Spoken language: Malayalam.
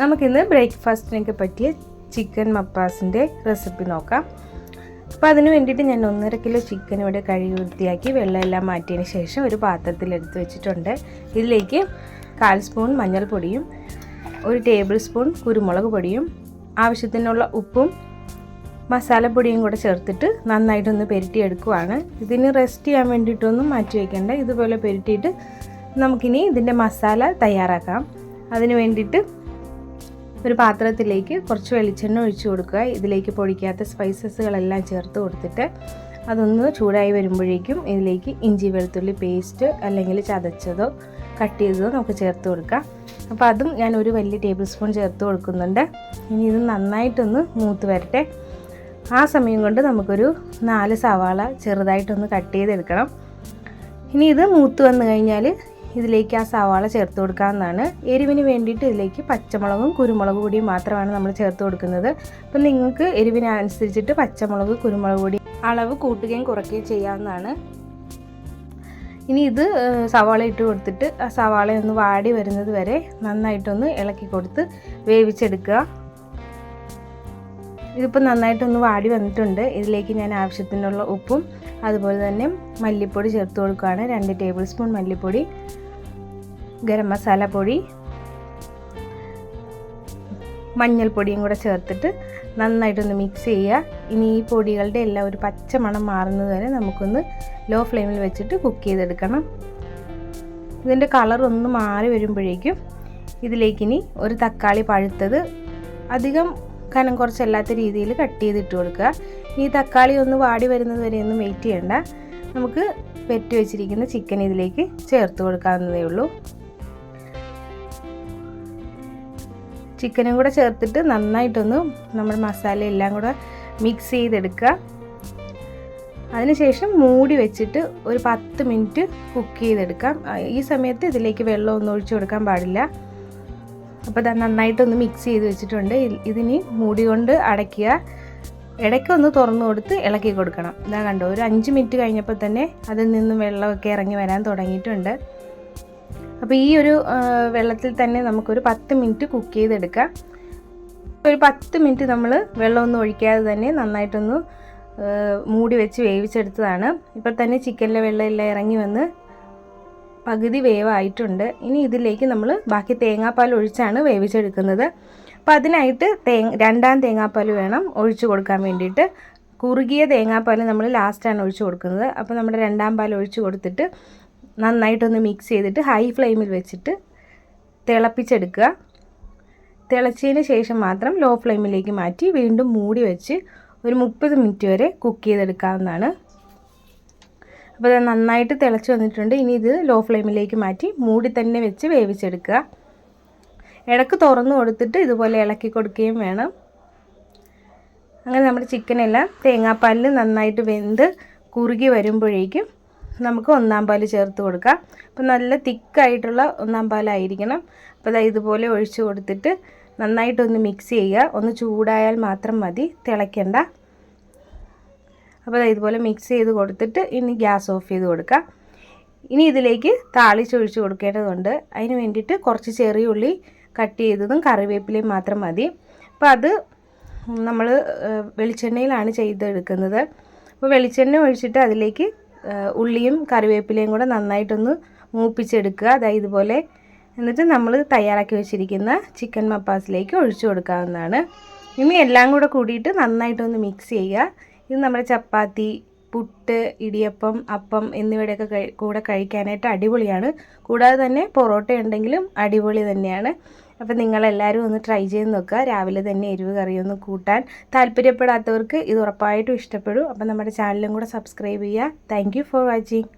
നമുക്കിന്ന് ബ്രേക്ക്ഫാസ്റ്റിനൊക്കെ പറ്റിയ ചിക്കൻ മപ്പാസിന്റെ റെസിപ്പി നോക്കാം. അപ്പോൾ അതിന് വേണ്ടിയിട്ട് ഞാൻ ഒന്നര കിലോ ചിക്കൻ ഇവിടെ കഴുകി വൃത്തിയാക്കി വെള്ളമെല്ലാം മാറ്റിയതിന് ശേഷം ഒരു പാത്രത്തിൽ എടുത്ത് വെച്ചിട്ടുണ്ട്. ഇതിലേക്ക് കാൽ സ്പൂൺ മഞ്ഞൾപ്പൊടിയും ഒരു ടേബിൾ സ്പൂൺ കുരുമുളക് പൊടിയും ആവശ്യത്തിനുള്ള ഉപ്പും മസാലപ്പൊടിയും കൂടെ ചേർത്തിട്ട് നന്നായിട്ടൊന്ന് പെരട്ടിയെടുക്കുവാണ്. ഇതിന് റെസ്റ്റ് ചെയ്യാൻ വേണ്ടിയിട്ടൊന്നും മാറ്റി വയ്ക്കേണ്ട ഇതുപോലെ പെരട്ടിയിട്ട് നമുക്കിനി ഇതിന്റെ മസാല തയ്യാറാക്കാം. അതിന് വേണ്ടിയിട്ട് ഒരു പാത്രത്തിലേക്ക് കുറച്ച് വെളിച്ചെണ്ണ ഒഴിച്ചു കൊടുക്കുക. ഇതിലേക്ക് പൊടിക്കാത്ത സ്പൈസസുകളെല്ലാം ചേർത്ത് കൊടുത്തിട്ട് അതൊന്ന് ചൂടായി വരുമ്പോഴേക്കും ഇതിലേക്ക് ഇഞ്ചി വെളുത്തുള്ളി പേസ്റ്റ് അല്ലെങ്കിൽ ചതച്ചതോ കട്ട് ചെയ്തതോ നമുക്ക് ചേർത്ത് കൊടുക്കാം. അപ്പോൾ അതും ഞാൻ ഒരു വലിയ ടേബിൾ സ്പൂൺ ചേർത്ത് കൊടുക്കുന്നുണ്ട്. ഇനി ഇത് നന്നായിട്ടൊന്ന് മൂത്ത് വരട്ടെ. ആ സമയം കൊണ്ട് നമുക്കൊരു നാല് സവാള ചെറുതായിട്ടൊന്ന് കട്ട് ചെയ്തെടുക്കണം. ഇനി ഇത് മൂത്ത് വന്നു കഴിഞ്ഞാൽ ഇതിലേക്ക് ആ സവാള ചേർത്ത് കൊടുക്കാവുന്നതാണ്. എരിവിന് വേണ്ടിയിട്ട് ഇതിലേക്ക് പച്ചമുളകും കുരുമുളക് പൊടിയും മാത്രമാണ് നമ്മൾ ചേർത്ത് കൊടുക്കുന്നത്. അപ്പം നിങ്ങൾക്ക് എരിവിനനുസരിച്ചിട്ട് പച്ചമുളക് കുരുമുളക് പൊടി അളവ് കൂട്ടുകയും കുറയ്ക്കുകയും ചെയ്യാവുന്നതാണ്. ഇനി ഇത് സവാള ഇട്ട് കൊടുത്തിട്ട് ആ സവാള ഒന്ന് വാടി വരുന്നത് വരെ നന്നായിട്ടൊന്ന് ഇളക്കി കൊടുത്ത് വേവിച്ചെടുക്കുക. ഇതിപ്പോൾ നന്നായിട്ടൊന്ന് വാടി വന്നിട്ടുണ്ട്. ഇതിലേക്ക് ഞാൻ ആവശ്യത്തിനുള്ള ഉപ്പും അതുപോലെ തന്നെ മല്ലിപ്പൊടി ചേർത്ത് കൊടുക്കുകയാണ്. രണ്ട് ടേബിൾ സ്പൂൺ മല്ലിപ്പൊടി. ഗരം മസാല പൊടി മഞ്ഞൾപ്പൊടിയും കൂടെ ചേർത്തിട്ട് നന്നായിട്ടൊന്ന് മിക്സ് ചെയ്യുക. ഇനി ഈ പൊടികളുടെ എല്ലാം ഒരു പച്ച മണം മാറുന്നത് വരെ നമുക്കൊന്ന് ലോ ഫ്ലെയിമിൽ വെച്ചിട്ട് കുക്ക് ചെയ്തെടുക്കണം. ഇതിന്റെ കളർ ഒന്ന് മാറി വരുമ്പോഴേക്കും ഇതിലേക്കിനി ഒരു തക്കാളി പഴുത്തത് അധികം കനം കുറച്ചല്ലാത്ത രീതിയിൽ കട്ട് ചെയ്തിട്ട് കൊടുക്കുക. ഈ തക്കാളി ഒന്ന് വാടി വരുന്നത് വരെ ഒന്നും വെയിറ്റ് ചെയ്യണ്ട. നമുക്ക് വെറ്റി വെച്ചിരിക്കുന്ന ചിക്കൻ ഇതിലേക്ക് ചേർത്ത് കൊടുക്കാവുന്നതേ ഉള്ളൂ. ചിക്കനും കൂടെ ചേർത്തിട്ട് നന്നായിട്ടൊന്ന് നമ്മൾ മസാല എല്ലാം കൂടെ മിക്സ് ചെയ്തെടുക്കുക. അതിനുശേഷം മൂടി വെച്ചിട്ട് ഒരു പത്ത് മിനിറ്റ് കുക്ക് ചെയ്തെടുക്കാം. ഈ സമയത്ത് ഇതിലേക്ക് വെള്ളം ഒന്നും ഒഴിച്ചു കൊടുക്കാൻ പാടില്ല. അപ്പോൾ അത് നന്നായിട്ടൊന്ന് മിക്സ് ചെയ്ത് വെച്ചിട്ടുണ്ട്. ഇതിനി മൂടി കൊണ്ട് അടയ്ക്കുക. ഇടയ്ക്കൊന്ന് തുറന്നു കൊടുത്ത് ഇളക്കി കൊടുക്കണം. ഇതാ കണ്ടോ ഒരു അഞ്ച് മിനിറ്റ് കഴിഞ്ഞപ്പോൾ തന്നെ അതിൽ നിന്നും വെള്ളമൊക്കെ ഇറങ്ങി വരാൻ തുടങ്ങിയിട്ടുണ്ട്. അപ്പോൾ ഈ ഒരു വെള്ളത്തിൽ തന്നെ നമുക്കൊരു പത്ത് മിനിറ്റ് കുക്ക് ചെയ്തെടുക്കാം. ഒരു പത്ത് മിനിറ്റ് നമ്മൾ വെള്ളമൊന്നും ഒഴിക്കാതെ തന്നെ നന്നായിട്ടൊന്ന് മൂടി വെച്ച് വേവിച്ചെടുത്തതാണ്. ഇപ്പോൾ തന്നെ ചിക്കനിലെ വെള്ളമെല്ലാം ഇറങ്ങി വന്ന് പകുതി വേവായിട്ടുണ്ട്. ഇനി ഇതിലേക്ക് നമ്മൾ ബാക്കി തേങ്ങാപ്പാൽ ഒഴിച്ചാണ് വേവിച്ചെടുക്കുന്നത്. അപ്പോൾ അതിനായിട്ട് തേ രണ്ടാം തേങ്ങാപ്പാൽ വേണം ഒഴിച്ചു കൊടുക്കാൻ വേണ്ടിയിട്ട്. കുറുകിയ തേങ്ങാപ്പാൽ നമ്മൾ ലാസ്റ്റാണ് ഒഴിച്ചു കൊടുക്കുന്നത്. അപ്പോൾ നമ്മുടെ രണ്ടാം പാൽ ഒഴിച്ചു കൊടുത്തിട്ട് നന്നായിട്ടൊന്ന് മിക്സ് ചെയ്തിട്ട് ഹൈ ഫ്ലെയിമിൽ വെച്ചിട്ട് തിളപ്പിച്ചെടുക്കുക. തിളച്ചതിന് ശേഷം മാത്രം ലോ ഫ്ലെയിമിലേക്ക് മാറ്റി വീണ്ടും മൂടി വെച്ച് ഒരു മുപ്പത് മിനിറ്റ് വരെ കുക്ക് ചെയ്തെടുക്കാവുന്നതാണ്. അപ്പോൾ അത് നന്നായിട്ട് തിളച്ച് വന്നിട്ടുണ്ട്. ഇനി ഇത് ലോ ഫ്ലെയിമിലേക്ക് മാറ്റി മൂടി തന്നെ വെച്ച് വേവിച്ചെടുക്കുക. ഇടയ്ക്ക് തുറന്നു കൊടുത്തിട്ട് ഇതുപോലെ ഇളക്കി കൊടുക്കുകയും വേണം. അങ്ങനെ നമ്മുടെ ചിക്കനെല്ലാം തേങ്ങാപ്പാലിൽ നന്നായിട്ട് വെന്ത് കുറുകി വരുമ്പോഴേക്കും നമുക്ക് ഒന്നാം പാൽ ചേർത്ത് കൊടുക്കാം. അപ്പോൾ നല്ല തിക്കായിട്ടുള്ള ഒന്നാം പാലായിരിക്കണം. അപ്പോൾ അതായത് ഇതുപോലെ ഒഴിച്ച് കൊടുത്തിട്ട് നന്നായിട്ടൊന്ന് മിക്സ് ചെയ്യുക. ഒന്ന് ചൂടായാൽ മാത്രം മതി. തിളയ്ക്കണ്ട. അപ്പോൾ ഇതുപോലെ മിക്സ് ചെയ്ത് കൊടുത്തിട്ട് ഇനി ഗ്യാസ് ഓഫ് ചെയ്ത് കൊടുക്കാം. ഇനി ഇതിലേക്ക് താളിച്ചൊഴിച്ച് കൊടുക്കേണ്ടതുണ്ട്. അതിന് വേണ്ടിയിട്ട് കുറച്ച് ചെറിയ ഉള്ളി കട്ട് ചെയ്തതും കറിവേപ്പിലയും മാത്രം മതി. അപ്പോൾ അത് നമ്മൾ വെളിച്ചെണ്ണയിലാണ് ചെയ്തെടുക്കുന്നത്. അപ്പോൾ വെളിച്ചെണ്ണ ഒഴിച്ചിട്ട് അതിലേക്ക് ഉള്ളിയും കറിവേപ്പിലയും കൂടെ നന്നായിട്ടൊന്ന് മൂപ്പിച്ചെടുക്കുക. അതായത് ഇതുപോലെ എന്നിട്ട് നമ്മൾ തയ്യാറാക്കി വെച്ചിരിക്കുന്ന ചിക്കൻ മപ്പാസിലേക്ക് ഒഴിച്ചു കൊടുക്കാവുന്നതാണ്. ഇനി എല്ലാം കൂടെ കൂടിയിട്ട് നന്നായിട്ടൊന്ന് മിക്സ് ചെയ്യുക. ഇത് നമ്മുടെ ചപ്പാത്തി പുട്ട് ഇടിയപ്പം അപ്പം എന്നിവയുടെയൊക്കെ കൂടെ കഴിക്കാനായിട്ട് അടിപൊളിയാണ്. കൂടാതെ തന്നെ പൊറോട്ട ഉണ്ടെങ്കിലും അടിപൊളി തന്നെയാണ്. അപ്പം നിങ്ങളെല്ലാവരും ഒന്ന് ട്രൈ ചെയ്ത് നോക്കുക. രാവിലെ തന്നെ എരിവ് കറിയൊന്ന് കൂട്ടാൻ താല്പര്യപ്പെടാത്തവർക്ക് ഇത് ഉറപ്പായിട്ടും ഇഷ്ടപ്പെടും. അപ്പോൾ നമ്മുടെ ചാനലും കൂടെ സബ്സ്ക്രൈബ് ചെയ്യുക. Thank for watching